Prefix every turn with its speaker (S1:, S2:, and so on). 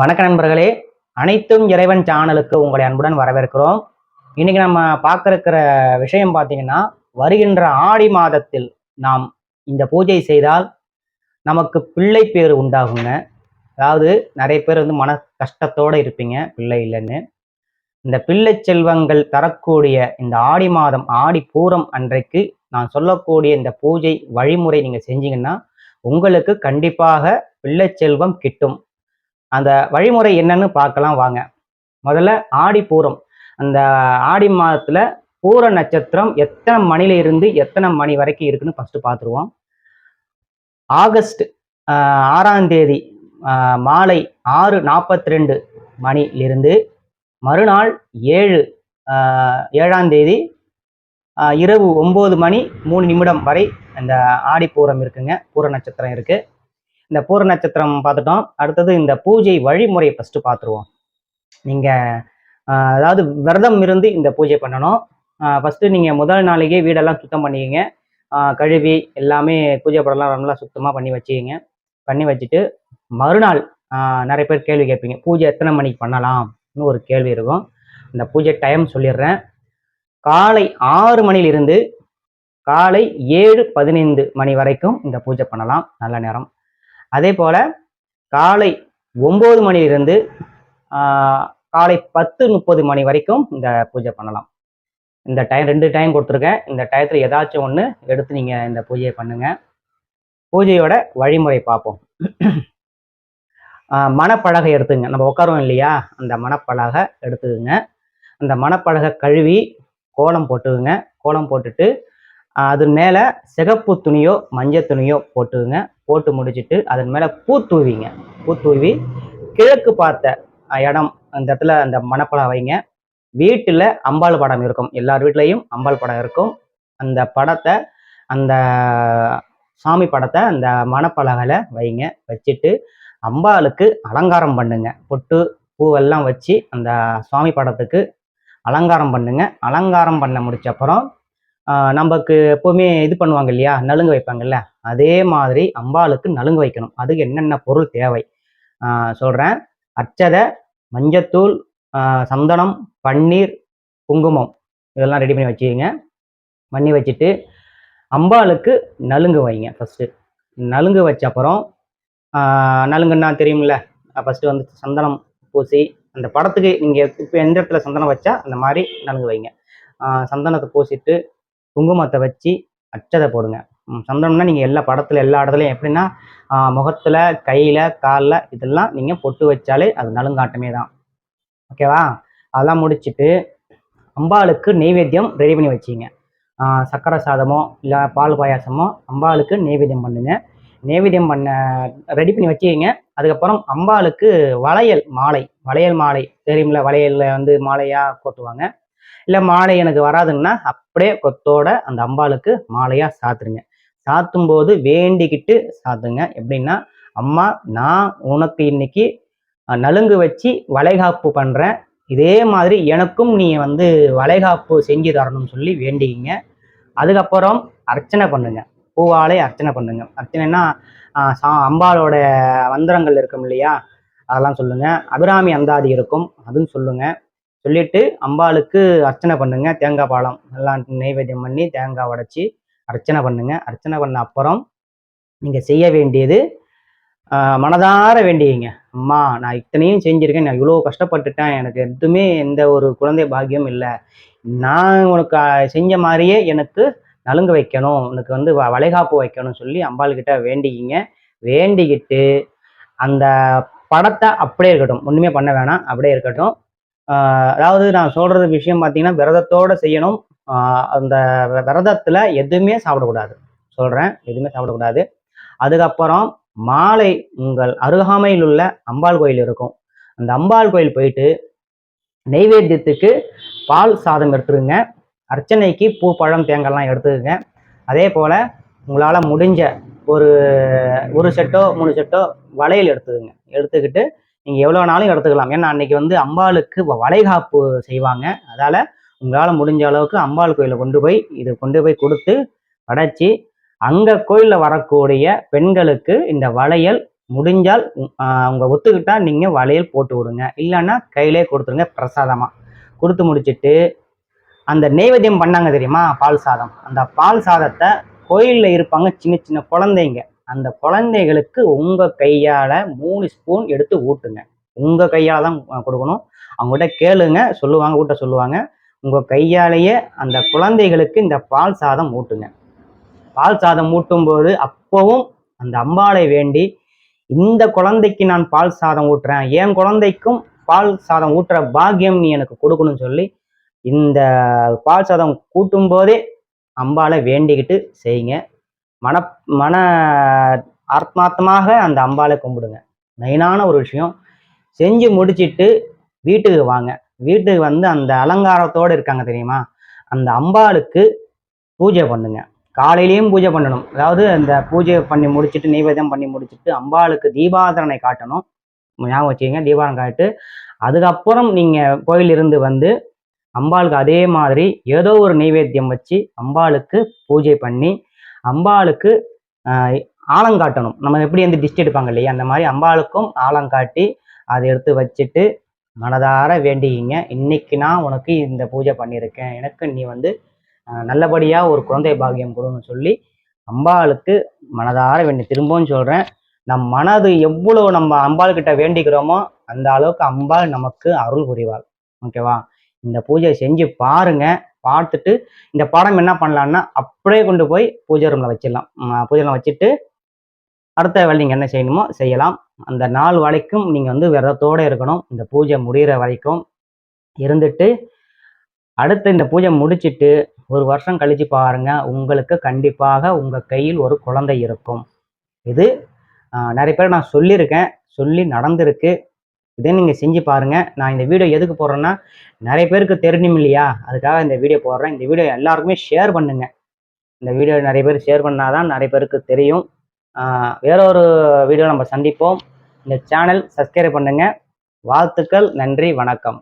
S1: வணக்க நண்பர்களே அனைத்தும் இறைவன் சேனலுக்கு உங்களை அன்புடன் வரவேற்கிறோம். இன்னைக்கு நம்ம பார்க்க இருக்கிற விஷயம் பார்த்தீங்கன்னா வருகின்ற ஆடி மாதத்தில் நாம் இந்த பூஜை செய்தால் நமக்கு பிள்ளை பேர் உண்டாகுங்க. அதாவது நிறைய பேர் வந்து மன கஷ்டத்தோடு இருப்பீங்க பிள்ளை இல்லைன்னு. இந்த பிள்ளை செல்வங்கள் தரக்கூடிய இந்த ஆடி மாதம் ஆடி பூரம் அன்றைக்கு நான் சொல்லக்கூடிய இந்த பூஜை வழிமுறை நீங்கள் செஞ்சீங்கன்னா உங்களுக்கு கண்டிப்பாக பிள்ளை செல்வம் கிட்டும். அந்த வழிமுறை என்னன்னு பார்க்கலாம் வாங்க. முதல்ல ஆடி பூரம். அந்த ஆடி மாதத்துல பூர நட்சத்திரம் எத்தனை மணில இருந்து எத்தனை மணி வரைக்கும் இருக்குன்னு ஃபர்ஸ்ட் பார்த்துருவோம். ஆகஸ்ட் ஆறாம் தேதி மாலை ஆறு நாற்பத்தி ரெண்டு மணிலிருந்து மறுநாள் ஏழு ஏழாம் தேதி இரவு ஒம்பது மணி மூணு நிமிடம் வரை அந்த ஆடி பூரம் இருக்குங்க. பூர நட்சத்திரம் இருக்குது இந்த பூர நட்சத்திரம் பார்த்துட்டோம். அடுத்தது இந்த பூஜை வழிமுறையை ஃபர்ஸ்ட் பார்த்துருவோம். நீங்க அதாவது விரதம் இருந்து இந்த பூஜை பண்ணணும். ஃபர்ஸ்ட் நீங்க முதல் நாளைக்கே வீடெல்லாம் சுத்தம் பண்ணிக்கங்க. கழுவி எல்லாமே பூஜை படம்லாம் நல்லா சுத்தமாக பண்ணி வச்சுக்கிங்க. பண்ணி வச்சுட்டு மறுநாள் நிறைய பேர் கேள்வி கேட்பீங்க. பூஜை எத்தனை மணிக்கு பண்ணலாம்னு ஒரு கேள்வி இருக்கும். இந்த பூஜை டைம் சொல்லிடுறேன். காலை ஆறு மணிலிருந்து காலை ஏழு பதினைந்து மணி வரைக்கும் இந்த பூஜை பண்ணலாம். நல்ல நேரம். அதே போல காலை ஒம்பது மணிலிருந்து காலை பத்து முப்பது மணி வரைக்கும் இந்த பூஜை பண்ணலாம். இந்த டைம் ரெண்டு டைம் கொடுத்துருக்கேன். இந்த டயத்தில் ஏதாச்சும் ஒன்று எடுத்து நீங்கள் இந்த பூஜையை பண்ணுங்க. பூஜையோட வழிமுறை பார்ப்போம். மணப்பழகை எடுத்துங்க. நம்ம உட்காரோம் இல்லையா? அந்த மணப்பழகை எடுத்துக்குங்க. அந்த மணப்பழகை கழுவி கோலம் போட்டுக்குங்க. கோலம் போட்டுட்டு அது மேலே சிகப்பு துணியோ மஞ்சள் துணியோ போட்டுக்குங்க போட்டு முடிச்சுட்டு அதன் மேலே பூ தூவிங்க. கிழக்கு பார்த்த இடம் அந்த இடத்துல அந்த மணப்படம் வைங்க. வீட்டில் அம்பாள் படம் இருக்கும். எல்லார் வீட்லேயும் அம்பாள் படம் இருக்கும். அந்த படத்தை அந்த சாமி படத்தை அந்த மணப்பலகையில் வைங்க. வச்சுட்டு அம்பாளுக்கு அலங்காரம் பண்ணுங்க. பொட்டு பூவெல்லாம் வச்சு அந்த சுவாமி படத்துக்கு அலங்காரம் பண்ணுங்க. அலங்காரம் பண்ண முடிச்ச அப்புறம் நமக்கு எப்பவுமே இது பண்ணுவாங்க இல்லையா? நலுங்கு வைப்பாங்கல்ல? அதே மாதிரி அம்பாளுக்கு நலுங்கு வைக்கணும். அதுக்கு என்னென்ன பொருள் தேவை? சொல்கிறேன் சொல்றேன். அர்ச்சதை மஞ்சத்தூள் சந்தனம் பன்னீர் குங்குமம். இதெல்லாம் ரெடி பண்ணி வச்சுக்கோங்க. பண்ணி வச்சுட்டு அம்பாளுக்கு நலுங்கு வைங்க ஃபஸ்ட்டு நலுங்கு வச்ச அப்புறம் நலுங்குன்னா தெரியும்ல? ஃபஸ்ட்டு வந்து சந்தனம் பூசி அந்த படத்துக்கு நீங்கள் இப்போ எந்த இடத்துல சந்தனம் வச்சா அந்த மாதிரி நலுங்கு வைங்க. சந்தனத்தை பூசிட்டு குங்குமத்தை வச்சு அச்சதை போடுங்க. ம், சந்தனம்னா நீங்கள் எல்லா படத்தில் எல்லா இடத்துலையும் எப்படின்னா முகத்தில் கையில் காலில் இதெல்லாம் நீங்கள் பொட்டு வச்சாலே அது நலுங்காட்டமே தான். ஓகேவா அதெல்லாம் முடிச்சுட்டு அம்பாளுக்கு நெய்வேத்தியம் ரெடி பண்ணி வச்சிங்க. சக்கரை சாதமோ இல்லை பால் பாயாசமோ அம்பாளுக்கு நெய்வேத்தியம் பண்ணுங்க. நெய்வேத்தியம் பண்ண ரெடி பண்ணி வச்சுக்கிங்க அதுக்கப்புறம் அம்பாளுக்கு வளையல் மாலை வளையல் மாலை. தெரியும்ல வளையலில் வந்து மாலையாக கோட்டுவாங்க. இல்லை மாலை எனக்கு வராதுங்கன்னா அப்படியே கொத்தோட அந்த அம்பாளுக்கு மாலையாக சாத்துருங்க. சாத்தும் போது வேண்டிக்கிட்டு சாத்துங்க. எப்படின்னா அம்மா நான் உனக்கு இன்னைக்கு நலுங்கு வச்சு வளைகாப்பு பண்ணுறேன் இதே மாதிரி எனக்கும் நீ வந்து வளைகாப்பு செஞ்சு தரணும்னு சொல்லி வேண்டிக்கிங்க. அதுக்கப்புறம் அர்ச்சனை பண்ணுங்க. பூவாலே அர்ச்சனை பண்ணுங்க. அர்ச்சனைன்னா சா அம்பாளோட மந்திரங்கள் இருக்கும் இல்லையா? அதெல்லாம் சொல்லுங்க. அபிராமி அந்தாதி இருக்கும். அதுவும் சொல்லுங்க. சொல்லிட்டு அம்பாளுக்கு அர்ச்சனை பண்ணுங்க. தேங்காய் பாலம் எல்லாம் நைவேத்தியம் பண்ணி தேங்காய் உடச்சி அர்ச்சனை பண்ணுங்க. அர்ச்சனை பண்ண அப்புறம் நீங்கள் செய்ய வேண்டியது மனதார வேண்டியங்க அம்மா நான் இத்தனையும் செஞ்சுருக்கேன். நான் இவ்வளோ கஷ்டப்பட்டுட்டேன். எனக்கு எதுவுமே எந்த ஒரு குழந்தை பாக்கியம் இல்லை. நான் உனக்கு செஞ்ச மாதிரியே எனக்கு நலுங்கு வைக்கணும். உனக்கு வந்து வ- வளைகாப்பு வைக்கணும்னு சொல்லி அம்பாள்கிட்ட வேண்டிக்கிங்க. வேண்டிக்கிட்டு அந்த படத்தை அப்படியே இருக்கட்டும். ஒன்றுமே பண்ண வேணாம். அப்படியே இருக்கட்டும். அதாவது நான் சொல்கிறது விஷயம் பார்த்தீங்கன்னா விரதத்தோடு செய்யணும். அந்த விரதத்தில் எதுவுமே சாப்பிடக்கூடாது. சொல்கிறேன் எதுவுமே சாப்பிடக்கூடாது. அதுக்கப்புறம் மாலை உங்கள் அருகாமையில் உள்ள அம்பாள் கோயில் இருக்கும். அந்த அம்பாள் கோயில் போயிட்டு நெய்வேத்தியத்துக்கு பால் சாதம் எடுத்துருங்க. அர்ச்சனைக்கு பூ பழம் தேங்காய்லாம் எடுத்துக்கங்க. அதே போல் உங்களால் முடிஞ்ச ஒரு ஒரு செட்டோ மூணு செட்டோ வளையல் எடுத்துக்கங்க. எடுத்துக்கிட்டு நீங்கள் எவ்வளோ நாளும் எடுத்துக்கலாம் ஏன்னா அன்னைக்கு வந்து அம்பாளுக்கு வ- வளைகாப்பு செய்வாங்க. அதால் உங்களால் முடிஞ்ச அளவுக்கு அம்பாள் கோயிலில் கொண்டு போய் இது கொண்டு போய் கொடுத்து படைச்சி அங்கே கோயிலில் வரக்கூடிய பெண்களுக்கு இந்த வளையல் முடிஞ்சால் அவங்க ஒத்துக்கிட்டா நீங்க வளையல் போட்டு விடுங்க. இல்லைன்னா கையிலே கொடுத்துருங்க பிரசாதமா. கொடுத்து முடிச்சிட்டு அந்த நெய்வேத்தியம் பண்ணாங்க தெரியுமா? பால் சாதம். அந்த பால் சாதத்தை கோயிலில் இருப்பாங்க சின்ன சின்ன குழந்தைங்க. அந்த குழந்தைகளுக்கு உங்கள் கையால் மூணு ஸ்பூன் எடுத்து ஊட்டுங்க. உங்கள் கையால் தான் கொடுக்கணும். அவங்ககிட்ட கேளுங்க. சொல்லுவாங்க ஊட்ட சொல்லுவாங்க. உங்கள் கையாலேயே அந்த குழந்தைகளுக்கு இந்த பால் சாதம் ஊட்டுங்க. பால் சாதம் ஊட்டும்போது அப்போவும் அந்த அம்பாளை வேண்டி இந்த குழந்தைக்கு நான் பால் சாதம் ஊட்டுறேன். என் குழந்தைக்கும் பால் சாதம் ஊட்டுற பாக்கியம் நீ எனக்கு கொடுக்கணும்னு சொல்லி இந்த பால் சாதம் கூட்டும் போதே அம்பாளை வேண்டிக்கிட்டு செய்யுங்க. மன மன ஆத்மார்த்தமாக அந்த அம்பாளை கும்பிடுங்க. மெயினான ஒரு விஷயம் செஞ்சு முடிச்சிட்டு வீட்டுக்கு வாங்க. வீட்டுக்கு வந்து அந்த அலங்காரத்தோடு இருக்காங்க தெரியுமா? அந்த அம்பாளுக்கு பூஜை பண்ணுங்க. காலையிலையும் பூஜை பண்ணணும். அதாவது அந்த பூஜை பண்ணி முடிச்சிட்டு நைவேதம் பண்ணி முடிச்சுட்டு அம்பாளுக்கு தீபாதரனை காட்டணும். ஞாபகம் வச்சுக்கோங்க தீபாரம் காட்டு அதுக்கப்புறம் நீங்கள் கோயிலிருந்து வந்து அம்பாளுக்கு அதே மாதிரி ஏதோ ஒரு நைவேத்தியம் வச்சு அம்பாளுக்கு பூஜை பண்ணி அம்பாளுக்கு ஆலங்காட்டணும் நம்ம எப்படி வந்து டிஸ்ட் எடுப்பாங்க இல்லையா? அந்த மாதிரி அம்பாளுக்கும் ஆலங்காட்டி அதை எடுத்து வச்சுட்டு மனதார வேண்டிக்கிங்க. இன்னைக்கு நான் உனக்கு இந்த பூஜை பண்ணியிருக்கேன். எனக்கு நீ வந்து நல்லபடியாக ஒரு குழந்தை பாக்கியம் கொடுன்னு சொல்லி அம்பாளுக்கு மனதார வேண்டி திரும்பவும் சொல்கிறேன் நம் மனது எவ்வளோ நம்ம அம்பாள்கிட்ட வேண்டிக்கிறோமோ அந்த அளவுக்கு அம்பாள் நமக்கு அருள் புரிவாள். ஓகேவா? இந்த பூஜையை செஞ்சு பாருங்கள் பார்த்துட்டு இந்த பாடம் என்ன பண்ணலான்னா அப்படியே கொண்டு போய் பூஜை ரூம்ல வச்சிடலாம். பூஜை ரூம்ல வச்சுட்டு அடுத்த வேலை நீங்க என்ன செய்யணுமோ செய்யலாம். அந்த நாள் வரைக்கும் நீங்க வந்து விரதத்தோடு இருக்கணும். இந்த பூஜை முடிகிற வரைக்கும் இருந்துட்டு அடுத்து இந்த பூஜை முடிச்சுட்டு ஒரு வருஷம் கழிச்சு பாருங்க உங்களுக்கு கண்டிப்பாக உங்க கையில் ஒரு குழந்தை இருக்கும். இது நிறைய பேர் நான் சொல்லியிருக்கேன். சொல்லி நடந்திருக்கு. இதே நீங்கள் செஞ்சு பாருங்கள் நான் இந்த வீடியோ எதுக்கு போடுறேன்னா நிறைய பேருக்கு தெரியணும் இல்லையா? அதுக்காக இந்த வீடியோ போடுறேன். இந்த வீடியோ எல்லாருக்குமே ஷேர் பண்ணுங்கள் இந்த வீடியோ நிறைய பேர் ஷேர் பண்ணாதான் நிறைய பேருக்கு தெரியும். வேற ஒரு வீடியோ நம்ம சந்திப்போம். இந்த சேனல் சப்ஸ்கிரைப் பண்ணுங்கள் வாழ்த்துக்கள் நன்றி வணக்கம்.